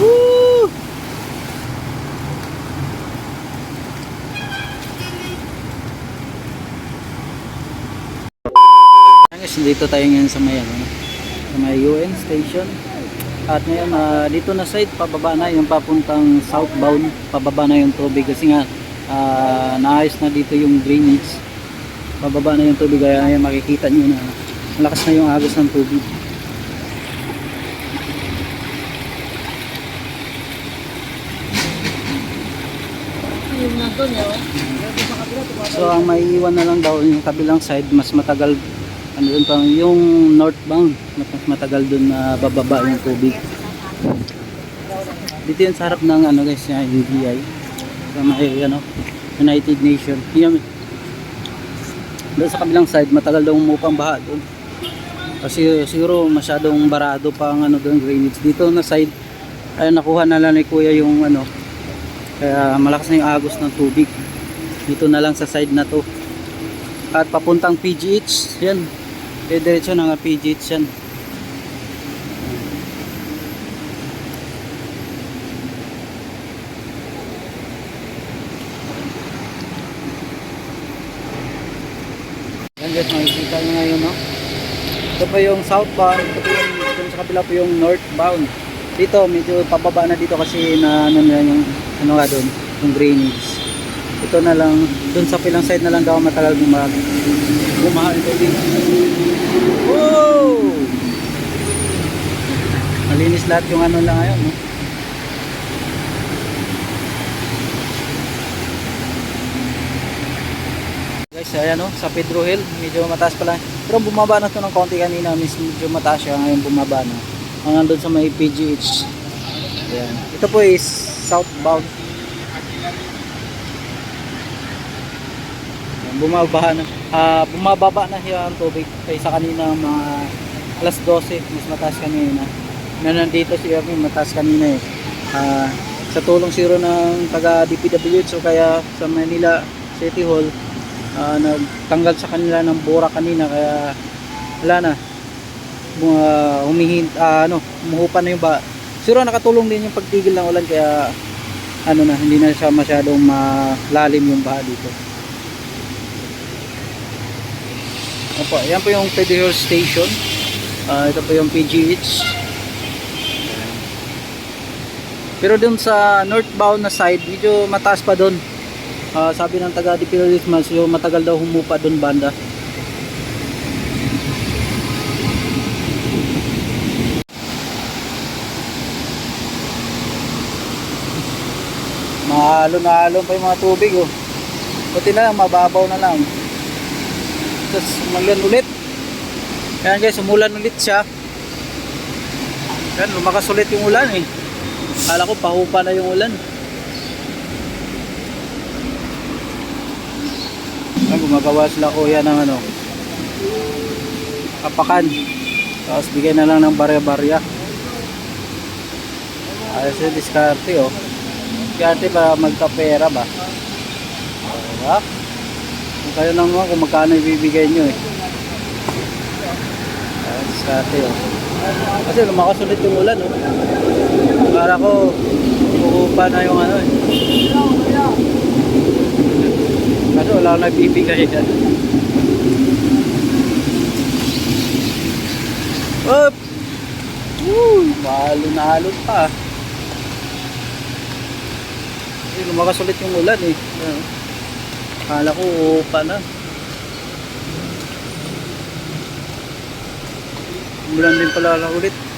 Woo! Guys, dito tayo ngayon sa may ano, sa may UN station. At ngayon uh, dito na side pababa na yung papuntang southbound, pababa na yung tubig kasi nga uh, naayos na dito yung drainage. Pababa na yung tubig kaya makikita niyo na malakas na yung agos ng tubig. So ang maiiwan na lang daw yung kabilang side mas matagal ano dun pa yung northbound mas matagal dun na bababa yung tubig. Dito yun sa harap ng ano guys yung NBI sa may ano United Nation. Yun, doon sa kabilang side matagal daw umupang baha doon. Kasi siguro masyadong barado pa ang ano doon drainage. Dito na side ay nakuha na lang ni kuya yung ano kaya malakas na yung agos ng tubig. Dito na lang sa side na to. At papuntang PGH yan. Eh diretso na nga PGH yan. Yan guys makikita nyo ngayon no? Ito pa yung southbound ito pa yung dun sa kabila po yung northbound. Dito medyo pababa na dito kasi na ano na yung ano nga doon? Yung drainage. Ito na lang dun sa pilang side na lang daw matagal bumag bumaha yung tubig wow! Malinis lahat yung ano lang ngayon no? guys ayan no? Sa Pedro Hill medyo mataas pala. Pero bumaba na to ng konti kanina mis- medyo mataas siya ngayon bumaba na. Hanggang doon sa may PGH ayan. Ito po is southbound. Ayan, bumaba na ah bumababa na siya ang tubig kaysa kanina mga alas 12 mas mataas kanina. Na nandito si Erwin mataas kanina eh. Ah, sa tulong zero ng taga DPWH so kaya sa Manila City Hall ah, nagtanggal sa kanila ng bora kanina kaya wala na. Mga humihin ah, ano umuhupa na yung ba siguro nakatulong din yung pagtigil ng ulan kaya ano na hindi na siya masyadong malalim yung baha dito. Opo, yan po yung Pedro Station. Ah, ito po yung PGH pero dun sa northbound na side medyo mataas pa dun. Ah, sabi ng taga DPWH mas yung matagal daw humupa dun banda Mahalo na halo pa yung mga tubig oh. Buti na lang, mababaw na lang. Tapos umulan ulit. Kaya guys, umulan ulit siya. Yan, lumakas ulit yung ulan eh. Kala ko pahupa na yung ulan. Yan, gumagawa sila kuya ng ano. Kapakan. Tapos bigay na lang ng barya-barya. Ayos yung diskarte oh. Diskarte para magkapera ba? Diba? Kung kayo lang naman kung magkano ibibigay nyo eh. Ayos diskarte oh. Kasi lumakas ulit yung ulan oh. Para ko kukupa na yung ano eh. Kasi wala akong nagbibigay dyan. Up! Woo! Mahalo na halot pa. Kasi lumakas ulit yung ulan eh. Akala ko uupa na. Umulan din pala ulit.